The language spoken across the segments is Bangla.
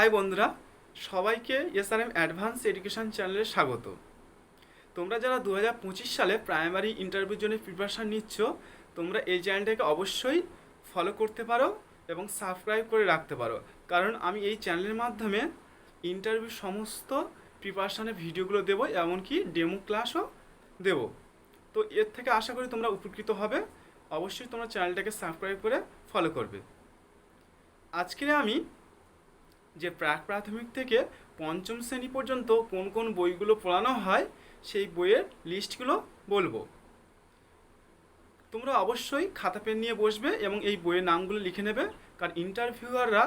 হাই বন্ধুরা, সবাইকে এসআরএম অ্যাডভান্স এডুকেশন চ্যানেলে স্বাগত। তোমরা যারা দু হাজার পঁচিশ সালে প্রাইমারি ইন্টারভিউর জন্য প্রিপারেশান নিচ্ছ, তোমরা এই চ্যানেলটাকে অবশ্যই ফলো করতে পারো এবং সাবস্ক্রাইব করে রাখতে পারো। কারণ আমি এই চ্যানেলের মাধ্যমে ইন্টারভিউ সমস্ত প্রিপারেশানের ভিডিওগুলো দেবো, এমনকি ডেমো ক্লাসও দেবো। তো এর থেকে আশা করি তোমরা উপকৃত হবে। অবশ্যই তোমরা চ্যানেলটাকে সাবস্ক্রাইব করে ফলো করবে। আজকে আমি যে প্রাক প্রাথমিক থেকে পঞ্চম শ্রেণি পর্যন্ত কোন কোন বইগুলো পড়ানো হয়, সেই বইয়ের লিস্টগুলো বলব। তোমরা অবশ্যই খাতা পেন নিয়ে বসবে এবং এই বইয়ের নামগুলো লিখে নেবে, কারণ ইন্টারভিউয়াররা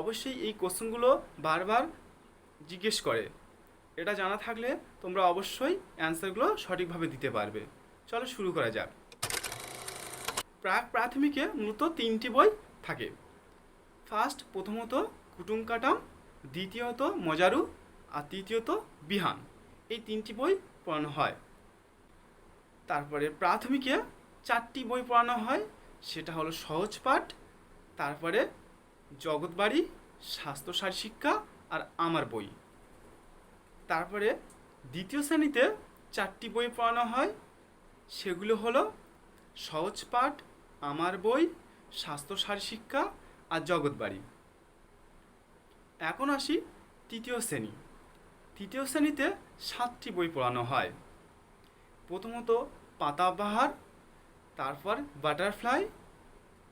অবশ্যই এই কোশ্চেনগুলো বারবার জিজ্ঞেস করে। এটা জানা থাকলে তোমরা অবশ্যই অ্যান্সারগুলো সঠিকভাবে দিতে পারবে। চলো শুরু করা যাক। প্রাক প্রাথমিকে মূলত তিনটি বই থাকে। ফার্স্ট, প্রথমত কুটুম কাটাম, দ্বিতীয়ত মজারু, আর তৃতীয়ত বিহান। এই তিনটি বই পড়ানো হয়। তারপরে প্রাথমিকে চারটি বই পড়ানো হয়, সেটা হলো সহজ পাঠ, তারপরে জগৎবাড়ি স্বাস্থ্যসার শিক্ষা, আর আমার বই। তারপরে দ্বিতীয় শ্রেণীতে চারটি বই পড়ানো হয়, সেগুলো হলো সহজ পাঠ, আমার বই, স্বাস্থ্যসার শিক্ষা, আর জগৎবাড়ি এখন আসি তৃতীয় শ্রেণি। তৃতীয় শ্রেণীতে সাতটি বই পড়ানো হয়। প্রথমত পাতাবাহার, তারপর বাটারফ্লাই,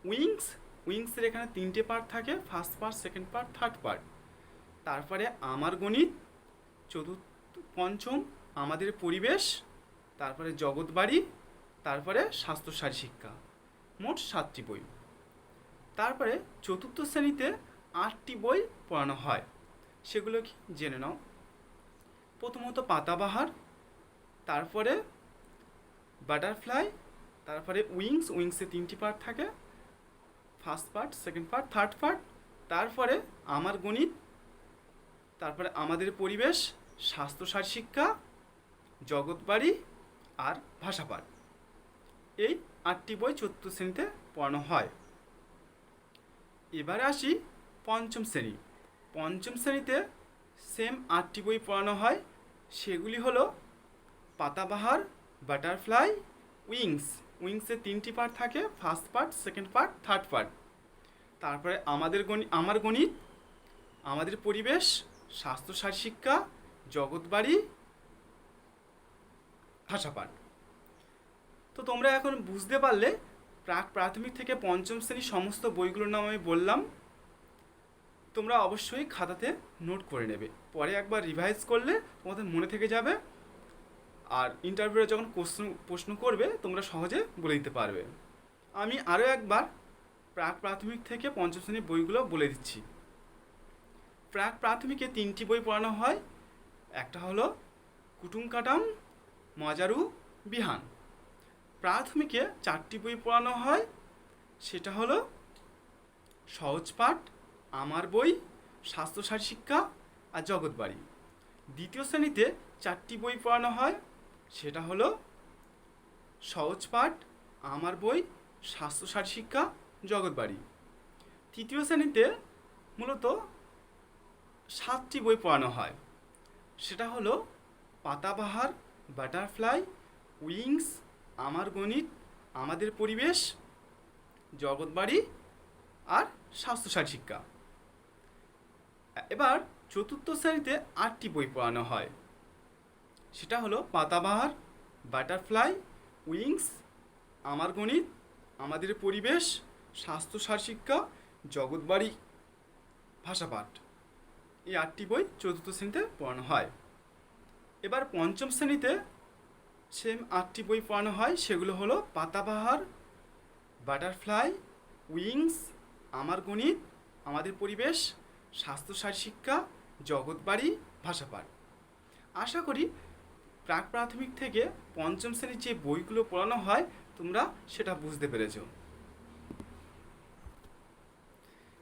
উইংস। উইংসের এখানে তিনটে পার্ট থাকে first part second part third part তারপরে আমার গণিত, চতুর্থ, পঞ্চম, আমাদের পরিবেশ, তারপরে জগৎবাড়ি, তারপরে স্বাস্থ্যসারী শিক্ষা। মোট সাতটি বই। তারপরে চতুর্থ শ্রেণীতে আটটি বই পড়ানো হয়। সেগুলো কি? জেনে নাও। প্রথমত পাতাবাহার, তারপরে বাটারফ্লাই, তারপরে উইংস, উইংসে তিনটি পার্ট থাকে। First part second part third part তারপরে আমার গণিত, তারপরে আমাদের পরিবেশ স্বাস্থ্যসার শিক্ষা জগৎবাড়ি আর ভাষাপাঠ এই আটটি বই চতুর্থ শ্রেণীতে পড়ানো হয়। এবারে আসি পঞ্চম শ্রেণি। পঞ্চম শ্রেণীতে সেম আটটি বই পড়ানো হয়। সেগুলি হলো পাতাবাহার বাটারফ্লাই উইংস উইংসের তিনটি পার্ট থাকে first part second part third part তারপরে আমাদের গণিত আমার গণিত, আমাদের পরিবেশ স্বাস্থ্যসার শিক্ষা জগৎবাড়ি ভাষাপাঠ তো তোমরা এখন বুঝতে পারলে প্রাক প্রাথমিক থেকে পঞ্চম শ্রেণির সমস্ত বইগুলোর নাম আমি বললাম। তোমরা অবশ্যই খাতাতে নোট করে নেবে। পরে একবার রিভাইজ করলে তোমাদের মনে থেকে যাবে। আর ইন্টারভিউয়ে যখন কোশ্চেন প্রশ্ন করবে, তোমরা সহজে বলে দিতে পারবে। আমি আরও একবার প্রাক প্রাথমিক থেকে পঞ্চম শ্রেণির বইগুলো বলে দিচ্ছি। প্রাক প্রাথমিকে তিনটি বই পড়ানো হয়। একটা হলো কুটুম কাটাম, মজারু, বিহান। প্রাথমিকে চারটি বই পড়ানো হয়। সেটা হলো সহজ পাঠ আমার বই, স্বাস্থ্যসার শিক্ষা আর জগৎবাড়ি দ্বিতীয় শ্রেণীতে চারটি বই পড়ানো হয়, সেটা হলো সহজ পাঠ, আমার বই, স্বাস্থ্যসার শিক্ষা জগৎবাড়ি তৃতীয় শ্রেণীতে মূলত সাতটি বই পড়ানো হয়, সেটা হলো পাতাবাহার, বাটারফ্লাই, উইংস, আমার গণিত, আমাদের পরিবেশ জগৎবাড়ি আর স্বাস্থ্যসার শিক্ষা। এবার চতুর্থ শ্রেণীতে আটটি বই পড়ানো হয়। সেটা হলো পাতাবাহার, বাটারফ্লাই, উইংস, আমার গণিত, আমাদের পরিবেশ স্বাস্থ্যসার শিক্ষা জগৎবাড়ি ভাষাপাঠ এই আটটি বই চতুর্থ শ্রেণীতে পড়ানো হয়। এবার পঞ্চম শ্রেণীতে সেম আটটি বই পড়ানো হয়, সেগুলো হলো পাতাবাহার, বাটারফ্লাই, উইংস, আমার গণিত, আমাদের পরিবেশ স্বাস্থ্যসার শিক্ষা জগৎবাড়ি ভাষাপাঠ আশা করি প্রাক প্রাথমিক থেকে পঞ্চম শ্রেণির যে বইগুলো পড়ানো হয়, তোমরা সেটা বুঝতে পেরেছ।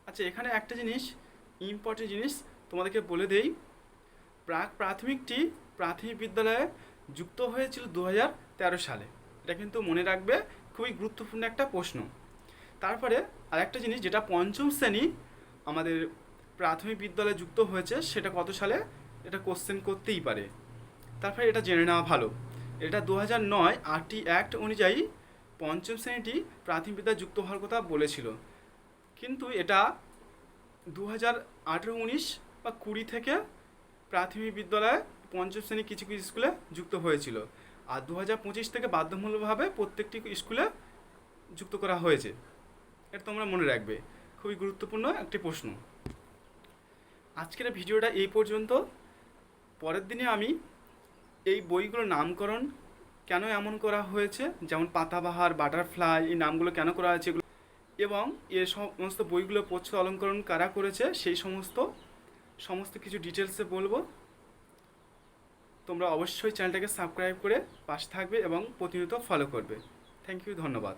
আচ্ছা এখানে একটা জিনিস ইম্পর্টেন্ট জিনিস তোমাদেরকে বলে দেই। প্রাক প্রাথমিকটি প্রাথমিক বিদ্যালয়ে যুক্ত হয়েছিল দু তেরো সালে। এটা কিন্তু মনে রাখবে খুবই গুরুত্বপূর্ণ একটা প্রশ্ন। তারপরে আরেকটা জিনিস, যেটা পঞ্চম শ্রেণি আমাদের প্রাথমিক বিদ্যালয়ে যুক্ত হয়েছে, সেটা কত সালে? এটা কোশ্চেন করতেই পারে। তারপরে এটা জেনে নেওয়া ভালো। এটা দু হাজার নয় আরটি অ্যাক্ট অনুযায়ী পঞ্চম শ্রেণীটি প্রাথমিক বিদ্যালয়ে যুক্ত হওয়ার কথা বলেছিল। কিন্তু এটা দু হাজার আঠেরো উনিশ বা কুড়ি থেকে প্রাথমিক বিদ্যালয়ে পঞ্চম শ্রেণি কিছু কিছু স্কুলে যুক্ত হয়েছিল। আর দু হাজার পঁচিশ থেকে বাধ্যমূলকভাবে প্রত্যেকটি স্কুলে যুক্ত করা হয়েছে। এটা তোমরা মনে রাখবে। খুবই গুরুত্বপূর্ণ একটি প্রশ্ন। আজকের ভিডিওটা এই পর্যন্ত। পরের দিনে আমি এই বইগুলোর নামকরণ কেন এমন করা হয়েছে, যেমন পাতাবাহার, বাটারফ্লাই, এই নামগুলো কেন করা হয়েছে, এগুলো এবং এ সমস্ত বইগুলো প্রচ্ছদ অলঙ্করণ কারা করেছে, সেই সমস্ত সমস্ত কিছু ডিটেলসে বলব। তোমরা অবশ্যই চ্যানেলটাকে সাবস্ক্রাইব করে পাশে থাকবে এবং প্রতিনিয়ত ফলো করবে। থ্যাংক ইউ ধন্যবাদ।